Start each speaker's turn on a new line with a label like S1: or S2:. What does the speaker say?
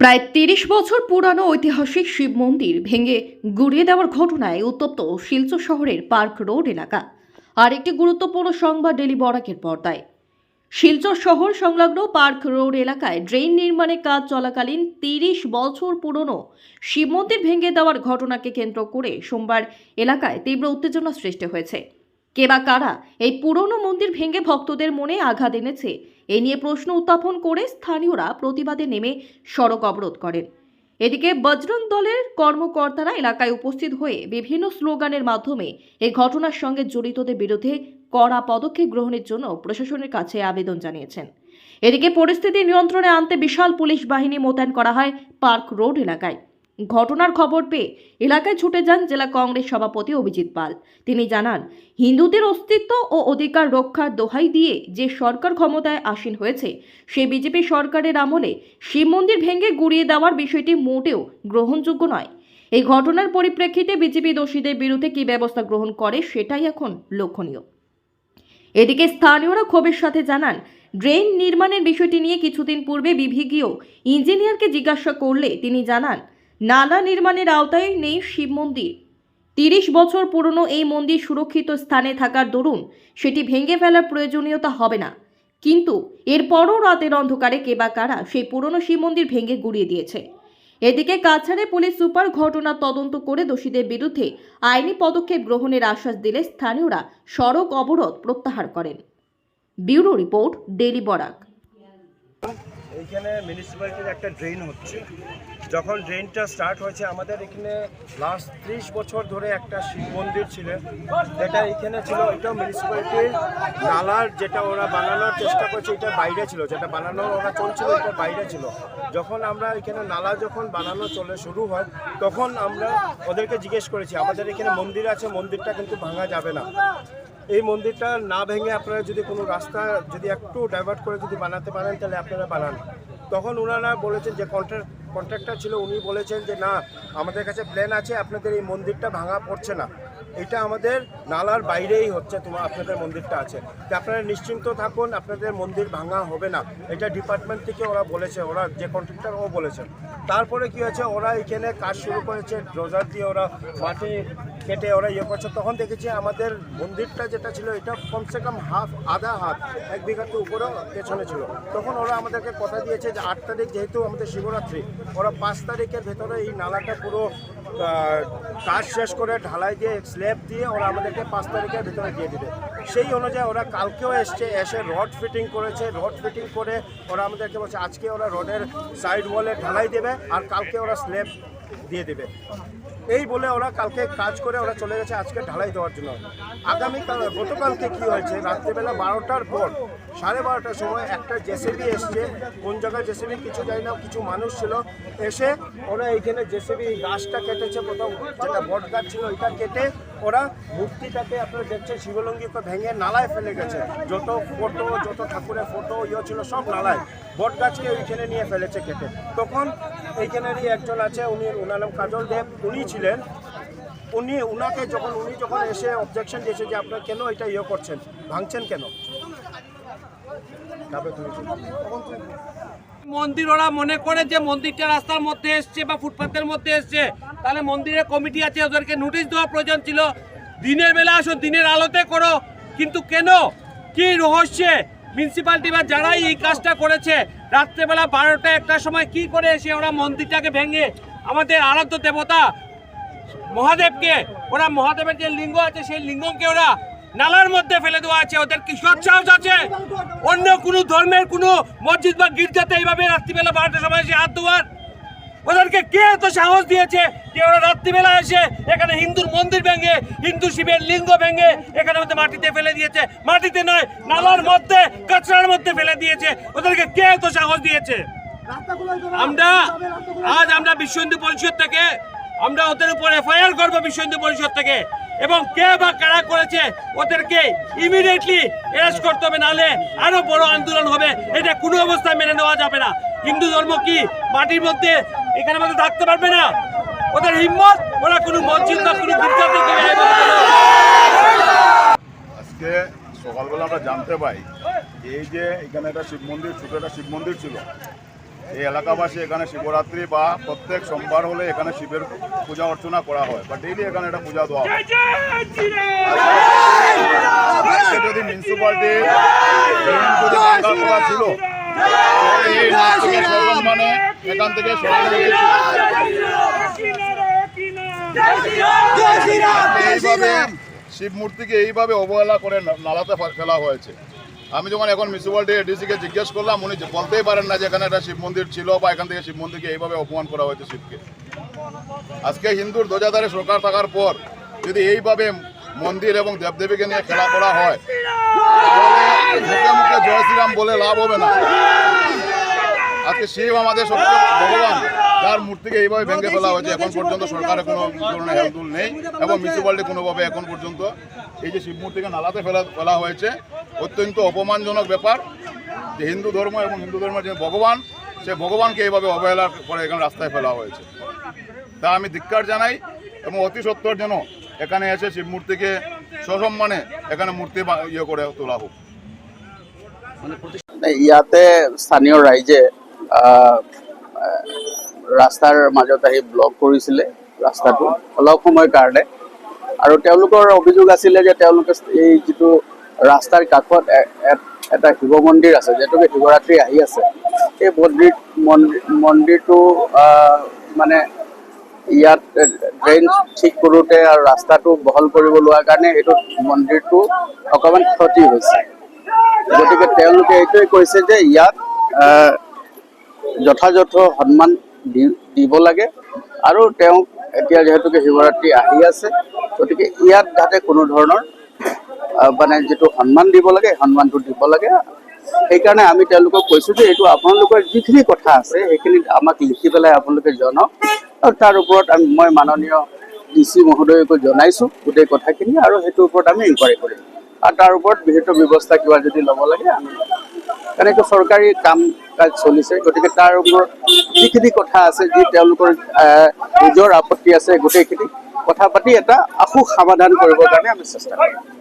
S1: প্রায় তিরিশ বছর পুরানো ঐতিহাসিক শিব মন্দির ভেঙে গুড়িয়ে দেওয়ার ঘটনায় উত্তপ্ত শিলচর শহরের পার্ক রোড এলাকা। আর একটি গুরুত্বপূর্ণ সংবাদ ডেলি বরাকের পর্দায়। শিলচর শহর সংলগ্ন পার্ক রোড এলাকায় ড্রেন নির্মাণের কাজ চলাকালীন তিরিশ বছর পুরনো শিব মন্দির ভেঙে দেওয়ার ঘটনাকে কেন্দ্র করে সোমবার এলাকায় তীব্র উত্তেজনা সৃষ্টি হয়েছে। কে বা কারা এই পুরনো মন্দির ভেঙে ভক্তদের মনে আঘাত এনেছে এ নিয়ে প্রশ্ন উত্থাপন করে স্থানীয়রা প্রতিবাদে নেমে সড়ক অবরোধ করেন। এদিকে বজরং দলের কর্মকর্তারা এলাকায় উপস্থিত হয়ে বিভিন্ন স্লোগানের মাধ্যমে এই ঘটনার সঙ্গে জড়িতদের বিরুদ্ধে কড়া পদক্ষেপ গ্রহণের জন্য প্রশাসনের কাছে আবেদন জানিয়েছেন। এদিকে পরিস্থিতি নিয়ন্ত্রণে আনতে বিশাল পুলিশ বাহিনী মোতায়েন করা হয় পার্ক রোড এলাকায়। ঘটনার খবর পেয়ে এলাকায় ছুটে যান জেলা কংগ্রেস সভাপতি অভিজিৎ পাল। তিনি জানান, হিন্দুদের অস্তিত্ব ও অধিকার রক্ষার দোহাই দিয়ে যে সরকার ক্ষমতায় আসীন হয়েছে সেই বিজেপি সরকারের আমলে শিব মন্দির ভেঙে গুড়িয়ে দেওয়ার বিষয়টি মোটেও গ্রহণযোগ্য নয়। এই ঘটনার পরিপ্রেক্ষিতে বিজেপি দোষীদের বিরুদ্ধে কী ব্যবস্থা গ্রহণ করে সেটাই এখন লক্ষণীয়। এদিকে স্থানীয়রা ক্ষোভের সাথে জানান, ড্রেন নির্মাণের বিষয়টি নিয়ে কিছুদিন পূর্বে বিভাগীয় ইঞ্জিনিয়ারকে জিজ্ঞাসা করলে তিনি জানান নালা নির্মাণের আওতায় নেই শিব মন্দির। তিরিশ বছর পুরনো এই মন্দির সুরক্ষিত স্থানে থাকার দরুন সেটি ভেঙে ফেলার প্রয়োজনীয়তা হবে না। কিন্তু এরপরও রাতের অন্ধকারে কে বা কারা সেই পুরনো শিব মন্দির ভেঙে গুড়িয়ে দিয়েছে। এদিকে কাছাড়ে পুলিশ সুপার ঘটনা তদন্ত করে দোষীদের বিরুদ্ধে আইনি পদক্ষেপ গ্রহণের আশ্বাস দিলে স্থানীয়রা সড়ক অবরোধ প্রত্যাহার করেন। Bureau report daily Barak.
S2: এইখানে মিউনিসিপ্যালিটির একটা ড্রেন হচ্ছে। যখন ড্রেনটা স্টার্ট হয়েছে, আমাদের এখানে লাস্ট ত্রিশ বছর ধরে একটা শিব মন্দির ছিল। যেটা এখানে ছিল এটাও মিউনিসিপ্যালিটির নালার যেটা ওরা বানানোর চেষ্টা করছে, এটা বাইরে ছিল। যেটা বানানোর ওরা চলছিল, এটা বাইরে ছিল। যখন আমরা এখানে নালা যখন বানানো চলে শুরু হয়, তখন আমরা ওদেরকে জিজ্ঞেস করেছি, আমাদের এখানে মন্দির আছে, মন্দিরটা কিন্তু ভাঙা যাবে না। এই মন্দিরটা না ভেঙে আপনারা যদি কোনো রাস্তা যদি একটু ডাইভার্ট করে যদি বানাতে পারেন, তাহলে আপনারা বানান। তখন ওনারা বলেছেন যে কন্ট্রাক্ট কন্ট্রাক্টর ছিল, উনি বলেছেন যে, না, আমাদের কাছে প্ল্যান আছে, আপনাদের এই মন্দিরটা ভাঙা পড়ছে না। এটা আমাদের নালার বাইরেই হচ্ছে তোমার আপনাদের মন্দিরটা আছে। তো আপনারা নিশ্চিন্ত থাকুন, আপনাদের মন্দির ভাঙা হবে না। এটা ডিপার্টমেন্ট থেকে ওরা বলেছে, ওরা যে কন্ট্রাক্টর ও বলেছে তারপরে কি হয়েছে, ওরা এখানে কাজ শুরু করেছে, ড্রজার দিয়ে ওরা মাটি কেটে ওরা ইয়ে করছে। তখন দেখেছি আমাদের মন্দিরটা যেটা ছিল, এটা কমসে কম হাফ, আধা হাত এক বিঘাতে উপরেও পেছনে ছিল। তখন ওরা আমাদেরকে কথা দিয়েছে যে আট তারিখ যেহেতু আমাদের শিবরাত্রি, ওরা পাঁচ তারিখের ভেতরে এই নালাটা পুরো কাজ শেষ করে ঢালাই দিয়ে স্ল্যাব দিয়ে ওরা আমাদেরকে পাঁচ তারিখের ভেতরে দিয়ে দিবে। সেই অনুযায়ী ওরা কালকেও এসছে, এসে রড ফিটিং করেছে রড ফিটিং করে ওরা আমাদেরকে বলছে, আজকে ওরা রডের সাইড ওয়ালে ঢালাই দেবে আর কালকে ওরা স্ল্যাব দিয়ে দেবে। এই বলে ওরা কালকে কাজ করে ওরা চলে গেছে আজকে ঢালাই দেওয়ার জন্য। আগামীকাল গতকালকে কি হয়েছে? রাত্রেবেলা বারোটার পর, সাড়ে বারোটার সময় একটা জেসিবি এসছে। কোন জায়গায় জেসিবি কিছু জানি না, কিছু মানুষ ছিল। এসে ওরা এইখানে জেসিবি গাছটা কেটেছে প্রথম। যেটা বট গাছ ছিল, ওইটা কেটে ওরা মূর্তিটাকে আপনারা দেখছেন শিবলঙ্গিকে ভেঙে নালায় ফেলে গেছে। যত ফটো, যত ঠাকুরের ফটো ইয়ে ছিল, সব নালায়। বট গাছকে ওইখানে নিয়ে ফেলেছে কেটে। তখন এইখানেরই একজন আছে, উনি ওনার নাম কাজল দেব। উনি ছিলেন। উনি, উনাকে যখন, উনি যখন এসে অবজেকশন দিয়েছে যে আপনারা কেন এটা ইয়ে করছেন, ভাঙছেন কেন?
S3: মন্দির ওরা মনে করে যে মন্দিরটা রাস্তার মধ্যে এসছে বা ফুটপাতের মধ্যে এসছে, তাহলে মন্দিরের কমিটি আছে, ওদেরকে নোটিশ দেওয়া প্রয়োজন ছিল। দিনের বেলা আসো, দিনের আলোতে করো, কিন্তু কেন? কি রহস্যে? মিউনিসিপালিটি বা যারাই এই কাজটা করেছে, রাত্রেবেলা বারোটা একটার সময় কি করে এসে ওরা মন্দিরটাকে ভেঙে আমাদের আরাধ্য দেবতা মহাদেবকে, ওরা মহাদেবের যে লিঙ্গ আছে, সেই লিঙ্গকে ওরা নালার মধ্যে ফেলে দেওয়া আছে। ওদের কি সৎসাহস আছে? অন্য কোনো ধর্মের কোনো মসজিদ বা গির্জাতে এইভাবে রাত্রিবেলা বারোটার সময় এসে হাত ধোয়ার? ওদেরকে কে এত সাহস দিয়েছে যে ওরা রাত্রিবেলা এসে এখানে হিন্দুর মন্দির ভেঙে, হিন্দু শিবের লিঙ্গ ভেঙে এখানে মধ্যে মাটিতে ফেলে দিয়েছে? মাটিতে নয়, নালার মধ্যে, কাঁচরার মধ্যে ফেলে দিয়েছে। ওদেরকে কে এত সাহস দিয়েছে? আমরা আজ আমরা বিশ্ব হিন্দু পরিষদ থেকে, আমরা ওদের উপর এফআইআর করব বিশ্ব হিন্দু পরিষদ থেকে। এবং কে বা কারা করেছে, ওদেরকে ইমিডিয়েটলি অ্যারেস্ট করতে হবে, নাহলে আরও বড় আন্দোলন হবে। এটা কোনো অবস্থায় মেনে নেওয়া যাবে না। হিন্দু ধর্ম কি মাটির মধ্যে এখানে মধ্যে থাকতে পারবে না? ওদের হিম্মত, ওরা কোনো মসজিদ বা কোনো
S4: আজকে সকালবেলা আমরা জানতে পাই, এই যে এখানে একটা শিব মন্দির, ছোট একটা শিব মন্দির ছিল। এই এলাকাবাসী এখানে শিবরাত্রি বা প্রত্যেক সোমবার হলে এখানে শিবের পূজা অর্চনা করা হয় বা ডেইলি এখানে একটা পূজা দেওয়া হয়। যদি মিউনিসিপালিটি ছিল সসম্মানে এখান থেকে। এইভাবে শিব মূর্তিকে এইভাবে অবহেলা করে নালাতে ফেলা হয়েছে। আমি যখন এখন মিউনিসিপালিটি এডিসিকে জিজ্ঞেস করলাম, উনি বলতেই পারেন না যে এখানে একটা শিব মন্দির ছিল বা এখান থেকে শিব মন্দিরকে এইভাবে অপমান করা হয়েছে শিবকে। আজকে হিন্দুর ধ্বজাধারে সরকার থাকার পর যদি এইভাবে মন্দির এবং দেবদেবীকে নিয়ে খেলা করা হয় মুখে মুখে জয় শ্রীরাম বলে লাভ হবে না। আজকে শিব আমাদের সত্য ভগবান যার মূর্তিকে এইভাবে ভেঙে ফেলা হয়েছে। এখন পর্যন্ত সরকারের কোনো ধরনের হেলদুল নেই এবং মিউনিসিপালিটি কোনোভাবে এখন পর্যন্ত এই যে শিব মূর্তিকে নালাতে ফেলা ফেলা হয়েছে অত্যন্ত অপমানজনক ব্যাপার। যে হিন্দু ধর্ম এবং হিন্দু ধর্মের যে ভগবান সে ভগবানকে এইভাবে অবহেলা করে এখানে রাস্তায় ফেলা হয়েছে। তা আমি ধিক্কার জানাই এবং অতি সত্তর যেন এখানে এসে শিব মূর্তিকে সসম্মানে এখানে মূর্তি ইয়ে করে তোলা হোক।
S5: ইয়াতে স্থানীয় আহ, ৰাস্তাৰ মাজত আহি ব্লক কৰিছিলে ৰাস্তাটো, অলপ সময়ৰ কাৰণে। আৰু তেওঁলোকৰ অভিযোগ আছিলে যে তেওঁলোকে এই যিটো ৰাস্তাৰ কাষত এটা শিৱ মন্দিৰ আছে, যিহেতুকে শিৱৰাত্ৰি আহি আছে, এই মন্দিৰ মন্দিৰ, মন্দিৰটো মানে ইয়াত ড্ৰেইন ঠিক কৰোঁতে আৰু ৰাস্তাটো বহল কৰিব লোৱাৰ কাৰণে এইটো মন্দিৰটো অকণমান ক্ষতি হৈছে। গতিকে তেওঁলোকে এইটোৱে কৈছে যে ইয়াত যথাযথ সন্মান দিব লাগে। আৰু তেওঁক এতিয়া যিহেতুকে শিৱৰাত্ৰি আহি আছে, গতিকে ইয়াত যাতে কোনো ধৰণৰ মানে যিটো সন্মান দিব লাগে, সন্মানটো দিব লাগে। সেইকাৰণে আমি তেওঁলোকক কৈছোঁ যে এইটো আপোনালোকৰ যিখিনি কথা আছে সেইখিনি আমাক লিখি পেলাই আপোনালোকে জনাওক। আৰু তাৰ ওপৰত আমি, মই মাননীয় ডি চি মহোদয়কো জনাইছোঁ গোটেই কথাখিনি, আৰু সেইটোৰ ওপৰত আমি ইনকুৱাৰী কৰিম। আৰু তাৰ ওপৰত বিহিত ব্যৱস্থা কিবা যদি ল'ব লাগে, আমি এইটো চৰকাৰী কাম কাজ চলিছে গতিকে তাৰ ওপৰত যিখিনি কথা আছে যি তেওঁলোকৰ নিজৰ আপত্তি আছে গোটেইখিনি কথা পাতি এটা আশু সমাধান কৰিবৰ কাৰণে আমি চেষ্টা কৰিম।